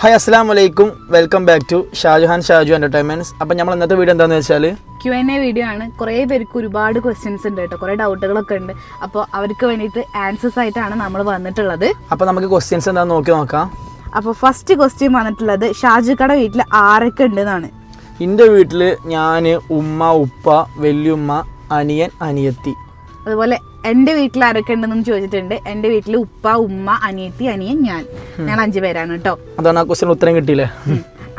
Hi അസ്സാം വലൈക്കും welcome back to Shajuhan Shaju entertainments അപ്പം നമ്മൾ ഇന്നത്തെ വീഡിയോ എന്താണെന്ന് വെച്ചാൽ ക്യു എൻ എ വീഡിയോ ആണ്. കുറേ പേർക്ക് ഒരുപാട് ക്വസ്റ്റ്യൻസ് ഉണ്ട് കേട്ടോ. കുറേ ഡൗട്ടുകളൊക്കെ ഉണ്ട്. അപ്പോൾ അവർക്ക് വേണ്ടിയിട്ട് ആൻസേഴ്സ് ആയിട്ടാണ് നമ്മൾ വന്നിട്ടുള്ളത്. അപ്പോൾ നമുക്ക് ക്വസ്റ്റ്യൻസ് എന്താണെന്ന് നോക്കി നോക്കാം. അപ്പോൾ ഫസ്റ്റ് ക്വസ്റ്റ്യൻ വന്നിട്ടുള്ളത് ഷാജുക്കട വീട്ടിൽ ആരൊക്കെ ഉണ്ടെന്നാണ്. എന്റെ വീട്ടിൽ ഞാൻ ഉമ്മ ഉപ്പ വല്യുമ്മ അനിയൻ അനിയത്തി. അതുപോലെ എന്റെ വീട്ടിൽ ആരൊക്കെ ഉണ്ടെന്ന് ചോദിച്ചിട്ടുണ്ട്. എന്റെ വീട്ടിൽ ഉപ്പ ഉമ്മ അനിയത്തി അനിയൻ ഞാൻ. ഞാൻ അഞ്ചു പേരാണ് കേട്ടോ. അതാണ് ആ ക്വസ്റ്റ്യൻ ഉത്തരം കിട്ടിയില്ലേ?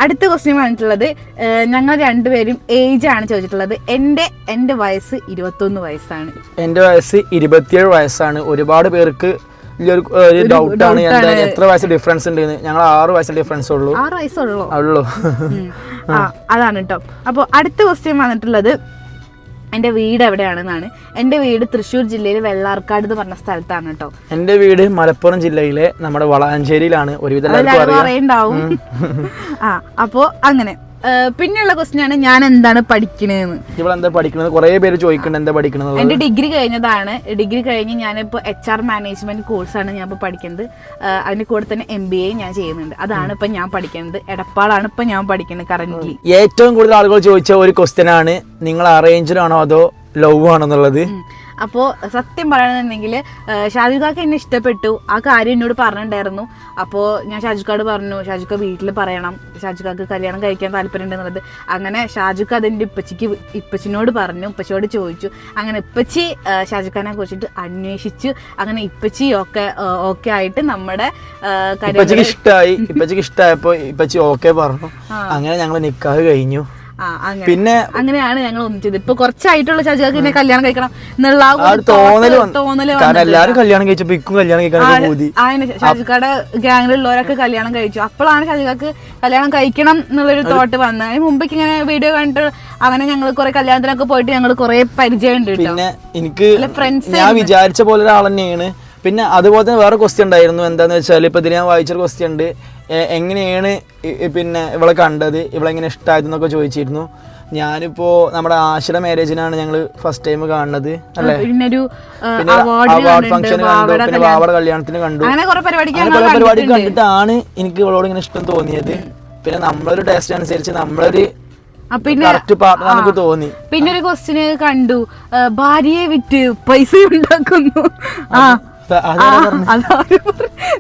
അടുത്ത ക്വസ്റ്റ്യൻ വന്നിട്ടുള്ളത് ഏഹ്, ഞങ്ങൾ രണ്ടുപേരും ഏജ് ആണ് ചോദിച്ചിട്ടുള്ളത്. എന്റെ എന്റെ വയസ്സ് ഇരുപത്തൊന്ന് വയസ്സാണ്. എന്റെ വയസ്സ് ഇരുപത്തിയേഴ് വയസ്സാണ്. ഒരുപാട് പേർക്ക് ഒരു ഡൗട്ടാണ് എന്താ എത്ര വയസ്സ് ഡിഫറൻസ് ഉണ്ട് ഞങ്ങൾ ആറ് വയസ്സ് ഡിഫറൻസ് ഉള്ളൂ. ആറ് വയസ്സുള്ളൂ ഉള്ളൂ. അതാണ് കേട്ടോ. അപ്പോൾ അടുത്ത ക്വസ്റ്റ്യൻ വന്നിട്ടുള്ളത് എന്റെ വീട് എവിടെയാണെന്നാണ്. എന്റെ വീട് തൃശ്ശൂർ ജില്ലയിൽ വെള്ളാർക്കാട് എന്ന് പറഞ്ഞ സ്ഥലത്താണ് കേട്ടോ. എന്റെ വീട് മലപ്പുറം ജില്ലയിലെ നമ്മുടെ വളാഞ്ചേരിയിലാണ്. ഒരുവിധം അതെല്ലാവരും ആ അപ്പോൾ അങ്ങനെ. പിന്നെയുള്ള ക്വസ്റ്റ്യൻ ആണ് ഞാൻ എന്താണ് പഠിക്കണേന്ന് പഠിക്കുന്നത് കുറേ പേര് ചോദിക്കുന്നുണ്ട് എന്താ പഠിക്കണത്? എന്റെ ഡിഗ്രി കഴിഞ്ഞതാണ്. ഡിഗ്രി കഴിഞ്ഞ് ഞാനിപ്പോൾ എച്ച് ആർ മാനേജ്മെന്റ് കോഴ്സാണ് ഞാൻ ഇപ്പോൾ പഠിക്കുന്നത് അതിന്റെ കൂടെ തന്നെ എം ബി എ ഞാൻ ചെയ്യുന്നുണ്ട്. അതാണ് ഇപ്പം ഞാൻ പഠിക്കുന്നത് എടപ്പാളാണ് ഇപ്പം ഞാൻ പഠിക്കുന്നത് കറന്റ് ഏറ്റവും കൂടുതൽ ആളുകൾ ചോദിച്ച ഒരു ക്വസ്റ്റ്യൻ ആണ് നിങ്ങൾ അറേഞ്ച്ഡ് ആണോ അതോ ലവ് ആണോ എന്നുള്ളത്? അപ്പോൾ സത്യം പറയണമെന്നുണ്ടെങ്കിൽ ഷാജുഖാക്ക് എന്നെ ഇഷ്ടപ്പെട്ടു. ആ കാര്യം എന്നോട് പറഞ്ഞിട്ടുണ്ടായിരുന്നു. അപ്പോൾ ഞാൻ ഷാജുഖാട് പറഞ്ഞു ഷാജുഖ വീട്ടിൽ പറയണം. ഷാജുഖാക്ക് കല്യാണം കഴിക്കാൻ താല്പര്യം ഉണ്ടെന്നുള്ളത് അങ്ങനെ ഷാജുഖ അതെന്റെ ഇപ്പച്ചിക്ക് ഇപ്പച്ചിനോട് പറഞ്ഞു ഇപ്പച്ചിയോട് ചോദിച്ചു. അങ്ങനെ ഇപ്പച്ചി ഷാജുക്കാനെ കുറിച്ചിട്ട് അന്വേഷിച്ചു. അങ്ങനെ ഇപ്പച്ചി ഒക്കെ ഓക്കെ ആയിട്ട് നമ്മുടെ ഇഷ്ടമായി ഇപ്പച്ചിക്ക് ഇഷ്ടമായപ്പോ ഇപ്പച്ചി ഓക്കെ പറഞ്ഞു. അങ്ങനെ ഞങ്ങൾ നിക്കാഹ് കഴിഞ്ഞു. പിന്നെ അങ്ങനെയാണ് ഞങ്ങൾ ഒന്നിച്ചത്. ഇപ്പൊ കുറച്ചായിട്ടുള്ള ചാച്ചാക്ക് പിന്നെ കല്യാണം കഴിക്കണം എന്നുള്ള തോന്നൽ എല്ലാരും കല്യാണം കഴിച്ചപ്പോ ഇക്കും കല്യാണം കഴിക്കാൻ ഷാജിക്കാട് ഗ്യാങ്ങിലുള്ളവരൊക്കെ കല്യാണം കഴിച്ചു. അപ്പോഴാണ് ഷാജിക്കാക്ക് കല്യാണം കഴിക്കണം എന്നുള്ളൊരു തോട്ട് വന്നത്. അതിന് മുമ്പേക്ക് ഇങ്ങനെ വീഡിയോ കണ്ടിട്ട് അങ്ങനെ ഞങ്ങൾ കുറെ കല്യാണത്തിനൊക്കെ പോയിട്ട് ഞങ്ങൾ കുറെ പരിചയം ഉണ്ട് പിന്നെ എനിക്ക് ഫ്രണ്ട്സ് ഞാൻ വിചാരിച്ച പോലെ ഒരാൾ തന്നെയാണ് പിന്നെ അതുപോലെ തന്നെ വേറെ ക്വസ്റ്റ്യൻ ഉണ്ടായിരുന്നു. എന്താന്ന് വെച്ചാൽ ഇപ്പോൾ ഇതിൽ ഞാൻ വായിച്ചൊരു ക്വസ്റ്റ്യൻ ഉണ്ട്. എങ്ങനെയാണ് പിന്നെ ഇവളെ കണ്ടത്? ഇവളെ എങ്ങനെ ഇഷ്ടമായതെന്നൊക്കെ ചോദിച്ചിരുന്നു. ഞാനിപ്പോ നമ്മുടെ ആശ്ര മാരേജിനാണ് ഞങ്ങൾ ഫസ്റ്റ് ടൈം കാണുന്നത്. അല്ലേ? പിന്നെ അവാർഡ് ഫംഗ്ഷൻ കണ്ടു. പിന്നെ കല്യാണത്തിന് കണ്ടു. അങ്ങനെ പരിപാടി കണ്ടിട്ടാണ് എനിക്ക് ഇവളോട് ഇങ്ങനെ ഇഷ്ടം തോന്നിയത്. പിന്നെ നമ്മളൊരു ടേസ്റ്റ് അനുസരിച്ച് നമ്മളൊരു പിന്നെ നമുക്ക് തോന്നി. പിന്നെ ഒരു ക്വസ്റ്റിന് കണ്ടു. ഭാര്യയെ വിറ്റ് പൈസ ഉണ്ടാക്കുന്നു. ആ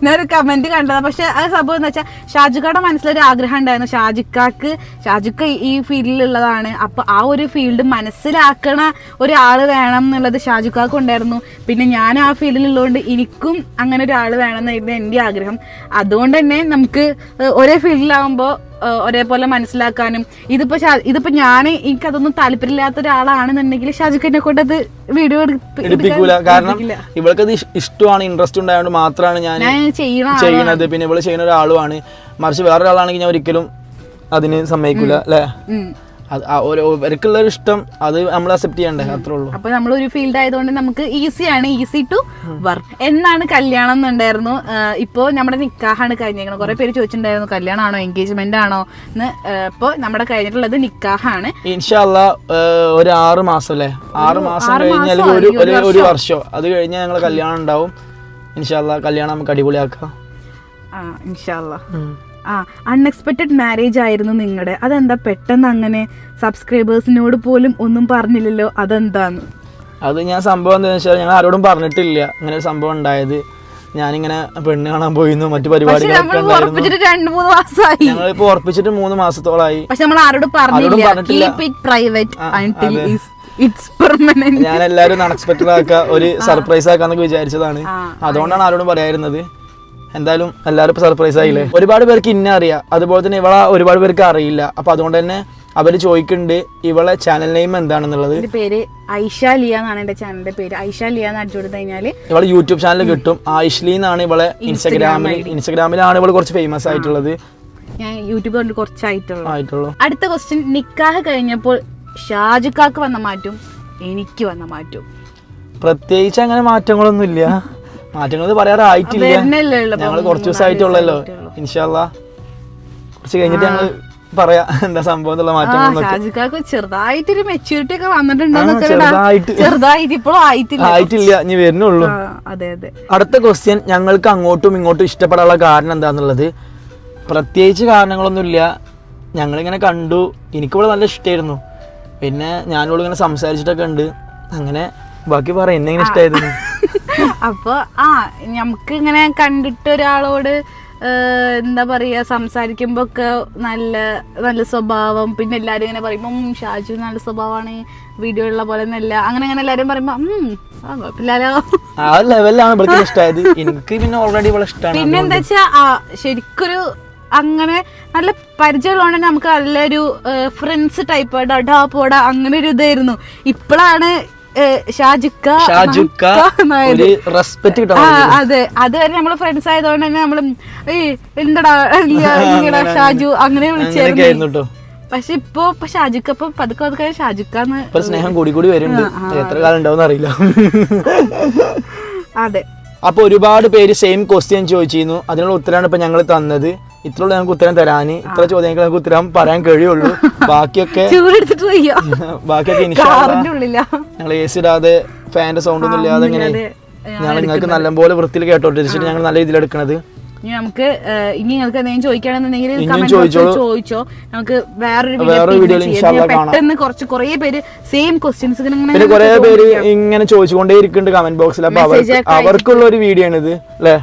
ഞാനൊരു കമന്റ് കണ്ടതാ. പക്ഷെ ആ സംഭവം എന്ന് വെച്ചാൽ ഷാജിക്കയുടെ മനസ്സിലൊരു ആഗ്രഹം ഉണ്ടായിരുന്നു ഷാജുക്കാക്ക് ഷാജിക്ക ഈ ഫീൽഡിലുള്ളതാണ് അപ്പൊ ആ ഒരു ഫീൽഡ് മനസ്സിലാക്കണ ഒരാൾ വേണം എന്നുള്ളത് ഷാജുക്കാക്ക് ഉണ്ടായിരുന്നു. പിന്നെ ഞാൻ ആ ഫീൽഡിലുള്ളതുകൊണ്ട് എനിക്കും അങ്ങനെ ഒരാൾ വേണം എന്നായിരുന്നു എന്റെ ആഗ്രഹം. അതുകൊണ്ട് തന്നെ നമുക്ക് ഒരേ ഫീൽഡിലാവുമ്പോൾ ഒരേപോലെ മനസ്സിലാക്കാനും. ഇതിപ്പോ ഇതിപ്പോ ഞാൻ എനിക്ക് അതൊന്നും താല്പര്യമില്ലാത്ത ഒരാളാണെന്നുണ്ടെങ്കിൽ ഷാജിക്കനെ കൊണ്ട് അത് വീഡിയോ എടുപ്പിക്കൂല. കാരണം ഇവൾക്ക് അത് ഇഷ്ടമാണ് ഇൻട്രസ്റ്റ് ഉണ്ടായതുകൊണ്ട് മാത്രമാണ് ഞാൻ ഞാൻ ചെയ്യണ ചെയ്യണത് പിന്നെ ഇവൾ ചെയ്യുന്ന ഒരാളുമാണ്. മറിച്ച് വേറൊരാളാണെങ്കിൽ ഞാൻ ഒരിക്കലും അതിന് സമ്മതിക്കൂല അല്ലേ? അത് ഒരു ഇഷ്ടം അത് നമ്മൾ അക്സെപ്റ്റ് ചെയ്യണ്ടേ അത്രേ ഉള്ളൂ. അപ്പൊ നമ്മൾ ഒരു ഫീൽഡ് ആയതുകൊണ്ട് നമുക്ക് ഈസിയാണ് ഈസി ടു വർക്ക് എന്നാണ് കല്യാണം എന്നുണ്ടായിരുന്നു ആഹ് ഇപ്പോ നമ്മുടെ നിക്കാഹാണ് കഴിഞ്ഞേക്കുന്നത് കുറെ പേര് ചോദിച്ചിട്ടുണ്ടായിരുന്നു കല്യാണമാണോ എൻഗേജ്മെന്റ് ആണോ എന്ന്. ആഹ് ഇപ്പോ നമ്മുടെ കഴിഞ്ഞിട്ടുള്ളത് നിക്കാഹാണ്. ഇൻഷാല്ല ഒരു ആറ് മാസം അല്ലേ? ആറ് മാസം കഴിഞ്ഞാൽ ഒരു ഒരു വർഷം. അത് കഴിഞ്ഞാൽ ഞങ്ങൾ കല്യാണം ഉണ്ടാവും. ഇൻഷാല്ല കല്യാണം നമുക്ക് അടിപൊളിയാക്കാം. ആ ഇൻഷാല്ല ആ അൺഎക്സ്പെക്റ്റഡ് മാരേജ് ആയിരുന്നു നിങ്ങളുടെ അതെന്താ പെട്ടെന്ന് അങ്ങനെ സബ്സ്ക്രൈബേഴ്സിനോട് പോലും ഒന്നും പറഞ്ഞില്ലല്ലോ? അതെന്താന്ന്? അത് ഞാൻ സംഭവം എന്താണെന്ന് വെച്ചാൽ ഞങ്ങൾ ആരോടും പറഞ്ഞിട്ടില്ല. അങ്ങനെ ഒരു സംഭവം ഉണ്ടായത്. ഞാനിങ്ങനെ പെണ്ണ് കാണാൻ പോയിരുന്നു. മറ്റു പരിപാടി പരിപാടികളൊക്കെ ഉറപ്പിച്ചിട്ട് രണ്ടു മൂന്ന് മാസത്തോളായി ഞങ്ങളിപ്പോ ഉറപ്പിച്ചിട്ട് മൂന്ന് മാസത്തോളായി. പക്ഷെ നമ്മൾ ആരോടും പറഞ്ഞില്ല. ഞാൻ എല്ലാവരും അൺഎക്സ്പെക്ടഡ് ആക്ക ഒരു സർപ്രൈസ് ആക്കാന്നൊക്കെ വിചാരിച്ചതാണ്. അതുകൊണ്ടാണ് ആരോടും പറയായിരുന്നത് എന്തായാലും എല്ലാവരും ഇപ്പൊ സർപ്രൈസ് ആയില്ലേ? ഒരുപാട് പേർക്ക് ഇന്ന അറിയാം. അതുപോലെ തന്നെ ഇവളെ ഒരുപാട് പേർക്ക് അറിയില്ല. അപ്പൊ അതുകൊണ്ട് തന്നെ അവർ ചോദിക്കുന്നുണ്ട് ഇവളെ ചാനൽ നെയിം എന്താണെന്നുള്ളത്? പേര് ഐഷ ലിയ എന്നാണ് എന്റെ ചാനലിന്റെ പേര്. ഐഷ ലിയ എന്ന് അടിച്ചു കൊടുത്തു കഴിഞ്ഞാൽ ഇവളെ യൂട്യൂബ് ചാനൽ കിട്ടും. ഐഷ്ലി എന്നാണ് ഇവളെ ഇൻസ്റ്റാഗ്രാമിൽ ഇൻസ്റ്റാഗ്രാമിലാണ് ഇവൾ കുറച്ച് ഫേമസ് ആയിട്ടുള്ളത്. ഞാൻ യൂട്യൂബ് കൊണ്ട് കുറച്ചായിട്ടുള്ളൂ. ആയിട്ടുള്ളൂ. അടുത്ത ക്വസ്റ്റ്യൻ നിക്കാഹ് കഴിഞ്ഞപ്പോൾ ഷാജുക്കാക്ക് വന്ന മാറ്റം എനിക്ക് വന്ന മാറ്റം. പ്രത്യേകിച്ച് അങ്ങനെ മാറ്റങ്ങളൊന്നും ഇല്ല മാറ്റങ്ങൾ പറയാറായിട്ടില്ല. ഞങ്ങൾ കുറച്ച് ദിവസമായിട്ടുള്ളല്ലോ ദിവസമായിട്ടുള്ളൂ. ഇൻഷാല്ല കുറച്ച് കഴിഞ്ഞിട്ട് ഞങ്ങൾ പറയാ എന്താ സംഭവം എന്നുള്ള മാറ്റങ്ങൾ ചെറുതായിട്ടൊരു മെച്യൂരിറ്റി ഒക്കെ വന്നിട്ടുണ്ടോന്നൊക്കെ ആ, ചെറുതായിട്ട്. ചെറുതായിട്ട് ഇപ്പോഴും ആയിട്ടില്ല. ആയിട്ടില്ല ഇനി വരുന്നുള്ളൂ. ആ, അതെ അതെ. അടുത്ത ക്വസ്റ്റ്യൻ ഞങ്ങൾക്ക് അങ്ങോട്ടും ഇങ്ങോട്ടും ഇഷ്ടപ്പെടാനുള്ള കാരണം എന്താന്നുള്ളത്. പ്രത്യേകിച്ച് കാരണങ്ങളൊന്നുമില്ല. ഞങ്ങളിങ്ങനെ കണ്ടു. എനിക്കിവിടെ നല്ല ഇഷ്ടമായിരുന്നു പിന്നെ ഞാനിവിടെ ഇങ്ങനെ സംസാരിച്ചിട്ടൊക്കെ ഉണ്ട്. അങ്ങനെ ബാക്കി പറ എന്നെ ഇങ്ങനെ ഇഷ്ടമായിരുന്നു അപ്പൊ ആ നമുക്ക് ഇങ്ങനെ കണ്ടിട്ട് ഒരാളോട് എന്താ പറയാ സംസാരിക്കുമ്പോ ഒക്കെ നല്ല നല്ല സ്വഭാവം പിന്നെ എല്ലാരും ഇങ്ങനെ പറയുമ്പോ ഷാജു നല്ല സ്വഭാവമാണ് വീഡിയോ ഉള്ള പോലെ നല്ല അങ്ങനെ അങ്ങനെ എല്ലാരും പറയുമ്പോ ആ ലെവലിലാണ് ഇഷ്ടമായത് എനിക്ക് പിന്നെ ഓൾറെഡി ഇവിടെ ഇഷ്ടമാണ് പിന്നെ എന്താ വെച്ചാ ശരിക്കൊരു അങ്ങനെ നല്ല പരിചയമുള്ളതുകൊണ്ട് തന്നെ നമുക്ക് നല്ലൊരു ഫ്രണ്ട്സ് ടൈപ്പ് ഡാ പോടാ അങ്ങനെ ഒരു ഇതായിരുന്നു. ഇപ്പോഴാണ് ഷാജുക്ക ഷാജുക്ക. ഒരു റെസ്പെക്ട് അതെ. അതുവരെ നമ്മൾ ഫ്രണ്ട്സ് ആയതുകൊണ്ട് തന്നെ നമ്മളും ഈ എന്തടാ ഷാജു അങ്ങനെ വിളിച്ചായിരുന്നു പക്ഷെ ഇപ്പൊ ഇപ്പൊ ഷാജുക്ക ഇപ്പൊ പതുക്കെ പതുക്കെ ഷാജുക്കാന്ന് സ്നേഹം കൂടി കൂടി വരുന്നുണ്ട്. എത്ര കാലം ഉണ്ടാവും അറിയില്ല. അതെ. അപ്പൊ ഒരുപാട് പേര് സെയിം ക്വസ്റ്റ്യൻ ചോദിച്ചിരുന്നു. അതിനുള്ള ഉത്തരമാണ് ഇപ്പൊ ഞങ്ങൾ തന്നത്. ഇത്രയുള്ള ഞങ്ങൾക്ക് ഉത്തരം തരാൻ ഇത്ര ചോദ്യങ്ങൾക്ക് ഞങ്ങൾക്ക് ഉത്തരം പറയാൻ കഴിയുള്ളൂ. ബാക്കിയൊക്കെ ബാക്കിയൊക്കെ ഞങ്ങൾ എ സി ഇടാതെ ഫാന്റെ സൗണ്ട് ഒന്നും ഇല്ലാതെ ഇങ്ങനെ ഞങ്ങൾ നിങ്ങൾക്ക് നല്ലപോലെ വൃത്തിയിൽ കേട്ടോട്ടിരിച്ചിട്ട് ഞങ്ങൾ നല്ല രീതിയിൽ എടുക്കണത്. ഇനി നമുക്ക് ഇനി നിങ്ങൾക്ക് എന്തെങ്കിലും ചോദിച്ചോ. നമുക്ക് വേറൊരു വീഡിയോ. പെട്ടെന്ന് കുറച്ച് കുറേ പേര് സെയിം ക്വസ്റ്റ്യൻസ് പിന്നെ കുറെ പേര് ഇങ്ങനെ ചോദിച്ചുകൊണ്ടേ ഇരിക്കുന്നുണ്ട് കമന്റ് ബോക്സിൽ അപ്പൊ അവർക്കുള്ള ഒരു വീഡിയോ ആണ് ഇത് അല്ലേ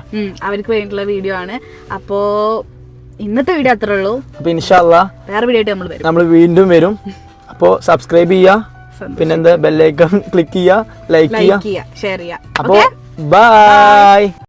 അവർക്ക് വേണ്ടിയിട്ടുള്ള വീഡിയോ ആണ്. അപ്പോ ഇന്നത്തെ വീഡിയോ അത്രേ ഉള്ളൂ. അപ്പൊ ഇൻഷാല്ല വേറെ വീഡിയോ ആയിട്ട് നമ്മൾ വരും. നമ്മൾ വീണ്ടും വരും. അപ്പോൾ സബ്സ്ക്രൈബ് ചെയ്യാ. പിന്നെന്താ ബെല്ലൈക്കൺ ക്ലിക്ക് ചെയ്യാ ലൈക്ക് ചെയ്യാ. ലൈക്ക് ചെയ്യുക ഷെയർ ചെയ്യുക അപ്പോൾ ബൈ